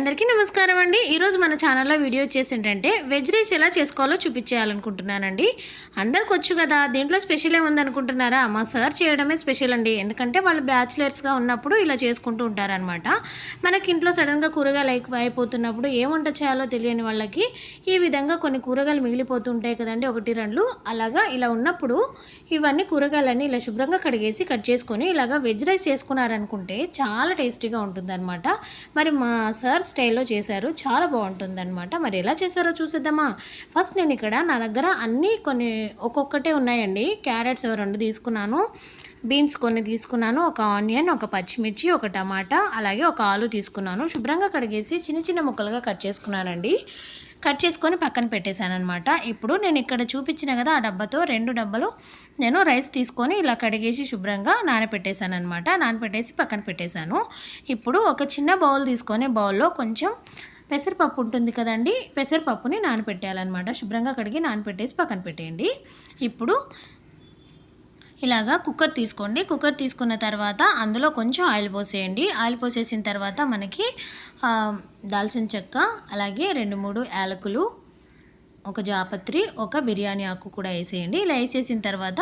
అందరికీ నమస్కారం అండి. ఈరోజు మన ఛానల్లో వీడియో వచ్చేసి ఏంటంటే వెజ్ రైస్ ఎలా చేసుకోవాలో చూపించేయాలనుకుంటున్నానండి. అందరికి వచ్చు కదా దీంట్లో స్పెషల్ ఏముందనుకుంటున్నారా? మా సార్ చేయడమే స్పెషల్ అండి. ఎందుకంటే వాళ్ళు బ్యాచిలర్స్గా ఉన్నప్పుడు ఇలా చేసుకుంటూ ఉంటారనమాట మనకి ఇంట్లో సడన్గా కూరగాయలు అయిపోతున్నప్పుడు ఏ వంట చేయాలో తెలియని వాళ్ళకి ఈ విధంగా కొన్ని కూరగాయలు మిగిలిపోతుంటాయి కదండి ఒకటి రెండు. అలాగా ఇలా ఉన్నప్పుడు ఇవన్నీ కూరగాయలన్నీ ఇలా శుభ్రంగా కడిగేసి కట్ చేసుకొని ఇలాగా వెజ్ రైస్ చేసుకున్నారనుకుంటే చాలా టేస్టీగా ఉంటుందన్నమాట. మరి మా సార్ స్టైల్లో చేశారు. చాలా బాగుంటుందన్నమాట. మరి ఎలా చేశారో చూసేద్దామా? ఫస్ట్ నేను ఇక్కడ నా దగ్గర అన్నీ కొన్ని ఒక్కొక్కటే ఉన్నాయండి. క్యారెట్స్ రెండు తీసుకున్నాను. బీన్స్ కొన్ని తీసుకున్నాను ఒక ఆనియన్ ఒక పచ్చిమిర్చి ఒక టమాటా అలాగే ఒక ఆలు తీసుకున్నాను. శుభ్రంగా కడిగేసి చిన్న చిన్న ముక్కలుగా కట్ చేసుకున్నానండి. కట్ చేసుకొని పక్కన పెట్టేశాను అనమాట ఇప్పుడు నేను ఇక్కడ చూపించిన కదా ఆ డబ్బాతో రెండు డబ్బాలు నేను రైస్ తీసుకొని ఇలా కడిగేసి శుభ్రంగా నానపెట్టేశాను అనమాట నానపెట్టేసి పక్కన పెట్టేశాను. ఇప్పుడు ఒక చిన్న బౌల్ తీసుకొని బౌల్లో కొంచెం పెసరపప్పు ఉంటుంది కదండి పెసరపప్పుని నానపెట్టేయాలన్నమాట. శుభ్రంగా కడిగి నానపెట్టేసి పక్కన పెట్టేయండి. ఇప్పుడు ఇలాగా కుక్కర్ తీసుకోండి. కుక్కర్ తీసుకున్న తర్వాత అందులో కొంచెం ఆయిల్ పోసేయండి. ఆయిల్ పోసేసిన తర్వాత మనకి దాల్చిన చెక్క అలాగే రెండు మూడు యాలకులు ఒక జాపత్రి ఒక బిర్యానీ ఆకు కూడా వేసేయండి. ఇలా వేసేసిన తర్వాత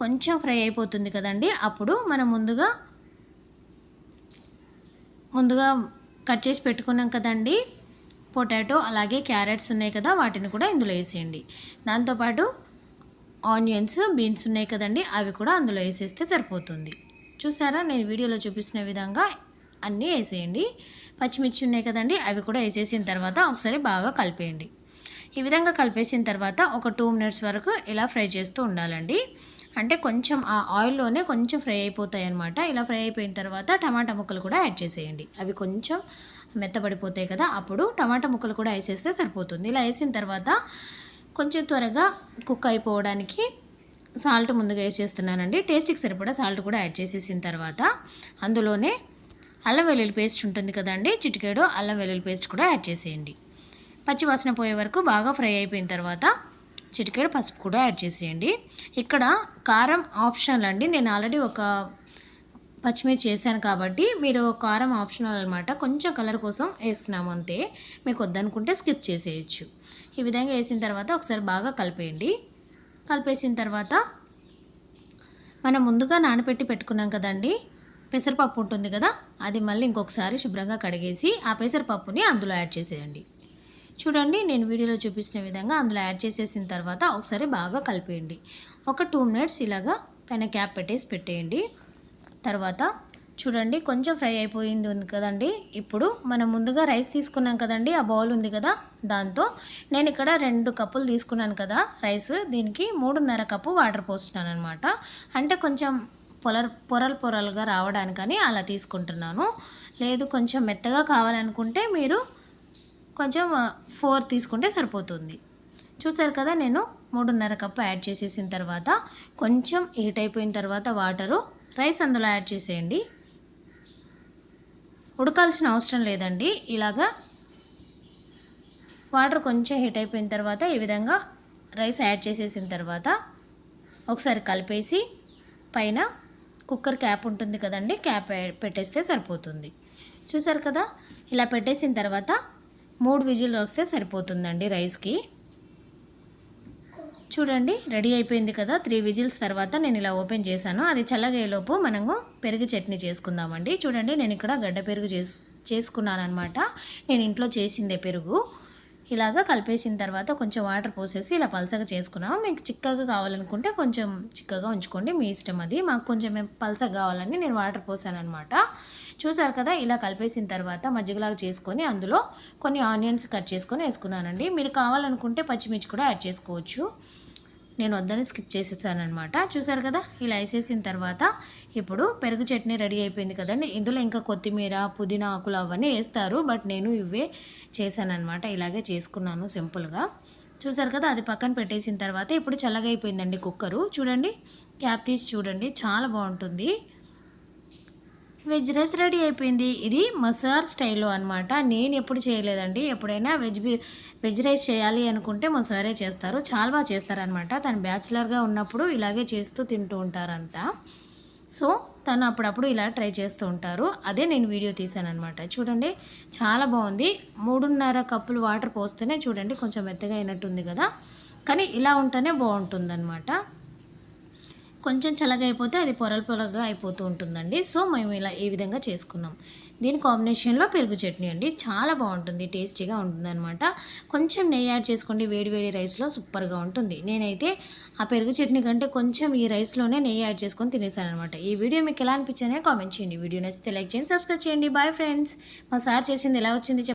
కొంచెం ఫ్రై అయిపోతుంది కదండి. అప్పుడు మనం ముందుగా ముందుగా కట్ చేసి పెట్టుకున్నాం కదండి. పొటాటో అలాగే క్యారెట్స్ ఉన్నాయి కదా వాటిని కూడా ఇందులో వేసేయండి. దాంతోపాటు ఆనియన్స్ బీన్స్ ఉన్నాయి కదండి అవి కూడా అందులో వేసేస్తే సరిపోతుంది. చూసారా? నేను వీడియోలో చూపిస్తున్న విధంగా అన్నీ వేసేయండి. పచ్చిమిర్చి ఉన్నాయి కదండి అవి కూడా వేసేసిన తర్వాత ఒకసారి బాగా కలిపేయండి. ఈ విధంగా కలిపేసిన తర్వాత ఒక టూ మినిట్స్ వరకు ఇలా ఫ్రై చేస్తూ ఉండాలండి. అంటే కొంచెం ఆ ఆయిల్లోనే కొంచెం ఫ్రై అయిపోతాయి అనమాట ఇలా ఫ్రై అయిపోయిన తర్వాత టమాటా ముక్కలు కూడా యాడ్ చేసేయండి. అవి కొంచెం మెత్తబడిపోతాయి కదా అప్పుడు టమాటా ముక్కలు కూడా వేసేస్తే సరిపోతుంది. ఇలా వేసిన తర్వాత కొంచెం త్వరగా కుక్ అయిపోవడానికి సాల్ట్ ముందుగా వేసేస్తున్నానండి టేస్ట్కి సరిపడా సాల్ట్ కూడా యాడ్ చేసేసిన తర్వాత అందులోనే అల్లం వెల్లుల్లి పేస్ట్ ఉంటుంది కదండి. చిటికేడు అల్లం వెల్లుల్లి పేస్ట్ కూడా యాడ్ చేసేయండి. పచ్చి వాసన పోయే వరకు బాగా ఫ్రై అయిపోయిన తర్వాత చిటికేడు పసుపు కూడా యాడ్ చేసేయండి. ఇక్కడ కారం ఆప్షనల్ అండి. నేను ఆల్రెడీ ఒక పచ్చిమిర్చి చేశాను కాబట్టి మీరు కారం ఆప్షనల్ అనమాట కొంచెం కలర్ కోసం వేస్తున్నాము అంతే. మీకు వద్దనుకుంటే స్కిప్ చేసేయచ్చు. ఈ విధంగా వేసిన తర్వాత ఒకసారి బాగా కలిపేయండి. కలిపేసిన తర్వాత మనం ముందుగా నానబెట్టి పెట్టుకున్నాం కదండి పెసరపప్పు ఉంటుంది కదా అది మళ్ళీ ఇంకొకసారి శుభ్రంగా కడిగేసి ఆ పెసరపప్పుని అందులో యాడ్ చేసేయండి. చూడండి నేను వీడియోలో చూపించిన విధంగా అందులో యాడ్ చేసేసిన తర్వాత ఒకసారి బాగా కలిపేయండి. ఒక టూ మినిట్స్ ఇలాగా పైన క్యాప్ పెట్టేసి పెట్టేయండి. తర్వాత చూడండి కొంచెం ఫ్రై అయిపోయింది ఉంది కదండి. ఇప్పుడు మనం ముందుగా రైస్ తీసుకున్నాం కదండి ఆ బౌల్ ఉంది కదా దాంతో నేను ఇక్కడ రెండు కప్పులు తీసుకున్నాను కదా రైస్ దీనికి మూడున్నర కప్పు వాటర్ పోస్తున్నాను అనమాట అంటే కొంచెం పొలర్ పొరలు పొరలుగా రావడానికని అలా తీసుకుంటున్నాను. లేదు కొంచెం మెత్తగా కావాలనుకుంటే మీరు కొంచెం ఫోర్ తీసుకుంటే సరిపోతుంది. చూసారు కదా నేను మూడున్నర కప్పు యాడ్ చేసేసిన తర్వాత కొంచెం హీట్ అయిపోయిన తర్వాత వాటరు రైస్ అందులో యాడ్ చేసేయండి. ఉడకాల్సిన అవసరం లేదండి. ఇలాగా వాటర్ కొంచెం హీట్ అయిపోయిన తర్వాత ఈ విధంగా రైస్ యాడ్ చేసేసిన తర్వాత ఒకసారి కలిపేసి పైన కుక్కర్ క్యాప్ ఉంటుంది కదండి క్యాప్ పెట్టేస్తే సరిపోతుంది. చూసారు కదా? ఇలా పెట్టేసిన తర్వాత మూడు విజిల్ వస్తే సరిపోతుందండి రైస్కి. చూడండి రెడీ అయిపోయింది కదా? త్రీ విజిల్స్ తర్వాత నేను ఇలా ఓపెన్ చేశాను. అది చల్లగయ్యేలోపు మనము పెరుగు చట్నీ చేసుకుందామండి. చూడండి నేను ఇక్కడ గడ్డ పెరుగు చేసు చేసుకున్నాను అనమాట నేను ఇంట్లో చేసిందే పెరుగు. ఇలాగా కలిపేసిన తర్వాత కొంచెం వాటర్ పోసేసి ఇలా పలసగా చేసుకున్నాము. మీకు చిక్కగా కావాలనుకుంటే కొంచెం చిక్కగా ఉంచుకోండి. మీ ఇష్టం అది. మాకు కొంచెం పలసగా కావాలని నేను వాటర్ పోసాను అనమాట చూసారు కదా ఇలా కలిపేసిన తర్వాత మజ్జిగలాగా చేసుకొని అందులో కొన్ని ఆనియన్స్ కట్ చేసుకొని వేసుకున్నానండి. మీరు కావాలనుకుంటే పచ్చిమిర్చి కూడా యాడ్ చేసుకోవచ్చు. నేను వద్దని స్కిప్ చేసేసాను అనమాట చూసారు కదా ఇలా వేసేసిన తర్వాత ఇప్పుడు పెరుగు చట్నీ రెడీ అయిపోయింది కదండి. ఇందులో ఇంకా కొత్తిమీర పుదీనా ఆకులు అవన్నీ వేస్తారు. బట్ నేను ఇవే చేశానమాట ఇలాగే చేసుకున్నాను సింపుల్గా. చూసారు కదా అది పక్కన పెట్టేసిన తర్వాత ఇప్పుడు చల్లగా అయిపోయిందండి కుక్కరు. చూడండి క్యాప్ తీసి చూడండి. చాలా బాగుంటుంది. వెజ్ రైస్ రెడీ అయిపోయింది. ఇది మసార్ స్టైల్లో అనమాట నేను ఎప్పుడు చేయలేదండి. ఎప్పుడైనా వెజ్ బి వెజ్ రైస్ చేయాలి అనుకుంటే మసారే చేస్తారు. చాలా బాగా చేస్తారనమాట తను బ్యాచిలర్గా ఉన్నప్పుడు ఇలాగే చేస్తూ తింటూ ఉంటారంట. సో తను అప్పుడప్పుడు ఇలా ట్రై చేస్తూ ఉంటారు. అదే నేను వీడియో తీశాను అనమాట చూడండి చాలా బాగుంది. మూడున్నర కప్పులు వాటర్ పోస్తేనే చూడండి కొంచెం మెత్తగా అయినట్టుంది కదా. కానీ ఇలా ఉంటేనే బాగుంటుందన్నమాట. కొంచెం చల్లగా అయిపోతే అది పొరలు పొరగా అయిపోతూ ఉంటుందండి. సో మేము ఇలా ఈ విధంగా చేసుకున్నాం. దీని కాంబినేషన్లో పెరుగు చట్నీ అండి. చాలా బాగుంటుంది టేస్టీగా ఉంటుందన్నమాట. కొంచెం నెయ్యి యాడ్ చేసుకోండి వేడి వేడి రైస్లో సూపర్గా ఉంటుంది. నేనైతే ఆ పెరుగు చట్నీ కంటే కొంచెం ఈ రైస్లోనే నెయ్యి యాడ్ చేసుకొని తినేసాననమాట ఈ వీడియో మీకు ఎలా అనిపించిందో కామెంట్ చేయండి. వీడియో నచ్చితే లైక్ చేయండి సబ్స్క్రైబ్ చేయండి. Bye friends! మా సార్ చేసింది ఎలా వచ్చింది